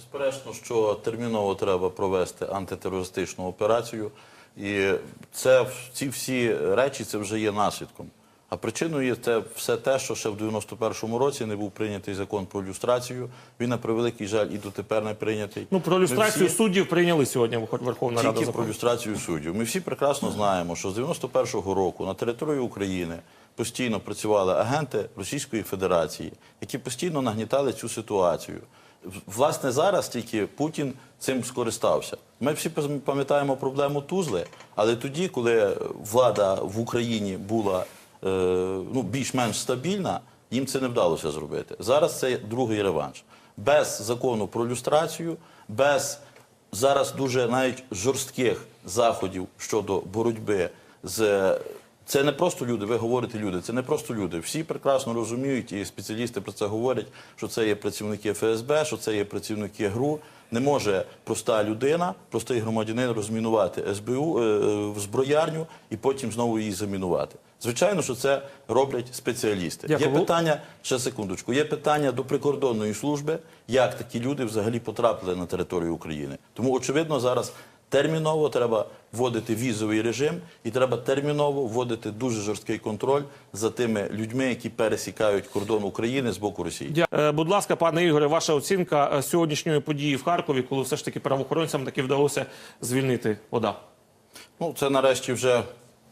Безперечно, що терміново треба провести антитерористичну операцію, і це ці всі речі це вже є наслідком. А причиною є це все те, що ще в 91-му році не був прийнятий закон про люстрацію. Він на превеликий жаль і дотепер не прийнятий. Ну про люстрацію всі- суддів прийняли сьогодні Верх- Верховна Рада тільки про люстрацію суддів. Ми всі прекрасно знаємо, що з 91-го року на території України постійно працювали агенти Російської Федерації, які постійно нагнітали цю ситуацію. Власне, зараз тільки Путін цим скористався. Ми всі пам'ятаємо проблему Тузли, але тоді, коли влада в Україні була е, ну, більш-менш стабільна, їм це не вдалося зробити. Зараз це другий реванш. Без закону про люстрацію, без зараз дуже навіть жорстких заходів щодо боротьби з. Це не просто люди, ви говорите люди, це не просто люди. Всі прекрасно розуміють, і спеціалісти про це говорять, що це є працівники ФСБ, що це є працівники ГРУ. Не може проста людина, простий громадянин розмінувати СБУ е, в зброярню і потім знову її замінувати. Звичайно, що це роблять спеціалісти. Дякую. Є питання, ще секундочку, є питання до прикордонної служби, як такі люди взагалі потрапили на територію України. Тому, очевидно, зараз терміново треба вводити візовий режим і треба терміново вводити дуже жорсткий контроль за тими людьми, які пересікають кордон України з боку Росії. Дя- Е, Будь ласка, пане Ігоре, ваша оцінка е, сьогоднішньої події в Харкові, коли все ж таки правоохоронцям таки вдалося звільнити вода. Ну, це нарешті вже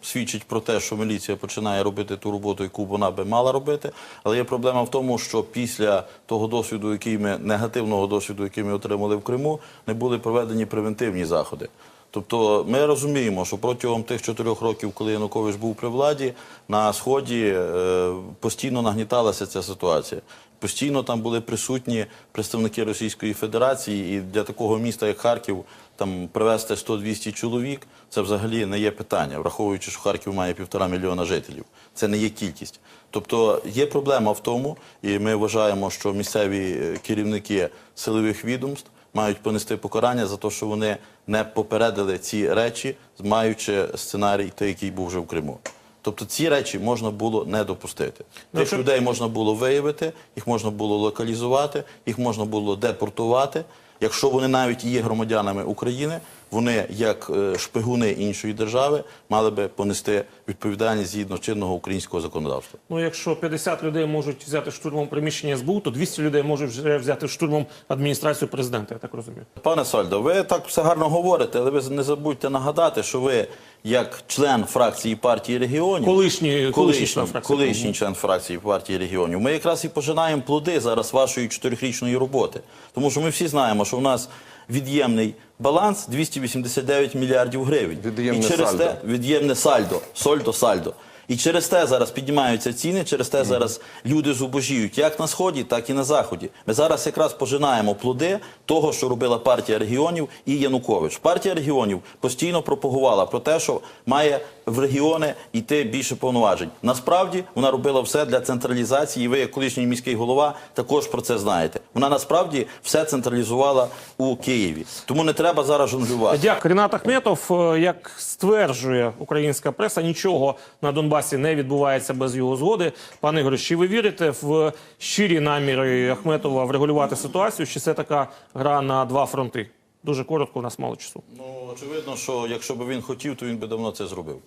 свідчить про те, що міліція починає робити ту роботу, яку вона би мала робити. Але є проблема в тому, що після того досвіду, який ми негативного досвіду, який ми отримали в Криму, не були проведені превентивні заходи. Тобто ми розуміємо, що протягом тих чотирьох років, коли Янукович був при владі, на сході е, постійно нагніталася ця ситуація. Постійно там були присутні представники Російської Федерації, і для такого міста, як Харків, там привезти 100-200 чоловік, це взагалі не є питання, враховуючи, що Харків має півтора мільйона жителів. Це не є кількість. Тобто є проблема в тому, і ми вважаємо, що місцеві е, керівники силових відомств мають понести покарання за те, що вони не попередили ці речі, маючи сценарій, той, який був вже в Криму. Тобто ці речі можна було не допустити. Ну, Тих щоб- людей можна було виявити, їх можна було локалізувати, їх можна було депортувати. Якщо вони навіть є громадянами України, вони, як е, шпигуни іншої держави, мали би понести відповідальність згідно чинного українського законодавства. Ну, якщо 50 людей можуть взяти штурмом приміщення СБУ, то 200 людей можуть вже взяти штурмом адміністрацію президента, я так розумію. Пане Сальдо, ви так все гарно говорите, але ви не забудьте нагадати, що ви, як член фракції партії регіонів, Колишній- колишній колишній, член фракції. колишній член фракції партії регіонів, ми якраз і пожинаємо плоди зараз вашої чотирьохрічної роботи. Тому що ми всі знаємо, що в нас від'ємний баланс 289 мільярдів гривень. Від'ємне і через сальдо. те від'ємне сальдо, сольдо, сальдо. І через те зараз піднімаються ціни, через те зараз люди зубожіють як на сході, так і на заході. Ми зараз якраз пожинаємо плоди того, що робила партія регіонів і Янукович. Партія регіонів постійно пропагувала про те, що має в регіони йти більше повноважень. Насправді вона робила все для централізації. І ви, як колишній міський голова, також про це знаєте. Вона насправді все централізувала у Києві. Тому не треба зараз жонглювати. Дякую. Рінат Ахметов, е, як стверджує українська преса, нічого на Донбасі не відбувається без його згоди. Пане Ігоре, чи ви вірите в щирі наміри Ахметова врегулювати ситуацію? Чи це така гра на два фронти? Дуже коротко, у нас мало часу. Ну, очевидно, що якщо б він хотів, то він би давно це зробив.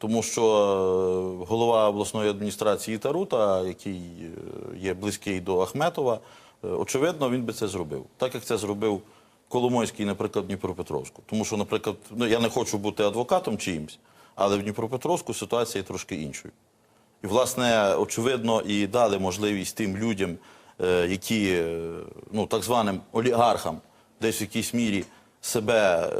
Тому що е, голова обласної адміністрації Тарута, який е, є близький до Ахметова, е, очевидно, він би це зробив. Так як це зробив Коломойський, наприклад, Дніпропетровську. Тому що, наприклад, ну, я не хочу бути адвокатом чиїмсь, але в Дніпропетровську ситуація трошки іншою. І, власне, очевидно, і дали можливість тим людям, які, ну, так званим олігархам, десь в якійсь мірі себе,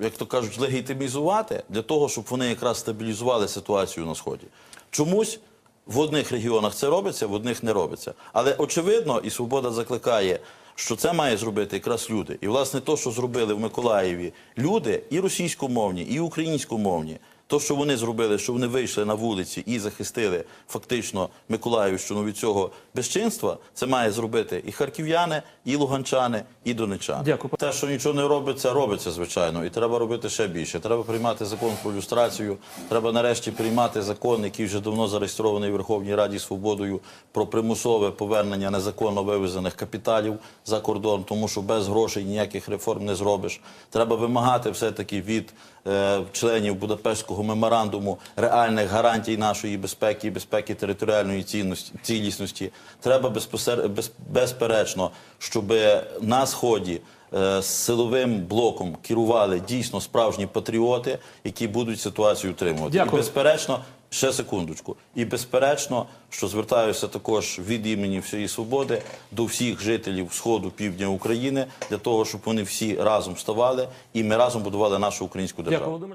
як то кажуть, легітимізувати для того, щоб вони якраз стабілізували ситуацію на Сході. Чомусь в одних регіонах це робиться, в одних не робиться. Але очевидно, і Свобода закликає, що це має зробити якраз люди. І, власне, то, що зробили в Миколаєві люди, і російськомовні, і українськомовні, То, що вони зробили, що вони вийшли на вулиці і захистили фактично Миколаївщину від цього безчинства, це має зробити і харків'яни, і луганчани, і донечани. Дякую. Те, що нічого не робиться, робиться звичайно, і треба робити ще більше. Треба приймати закон про люстрацію. Треба нарешті приймати закон, який вже давно зареєстрований в Верховній Раді Свободою про примусове повернення незаконно вивезених капіталів за кордон, тому що без грошей ніяких реформ не зробиш. Треба вимагати все-таки від е, членів Будапештського меморандуму реальних гарантій нашої безпеки і безпеки територіальної цінності, цілісності. Треба безпосер... без... безперечно, щоб на сході е, з силовим блоком керували дійсно справжні патріоти, які будуть ситуацію утримувати. Дякую. І безперечно, ще секундочку. І безперечно, що звертаюся також від імені всієї свободи до всіх жителів сходу півдня України для того, щоб вони всі разом вставали і ми разом будували нашу українську державу.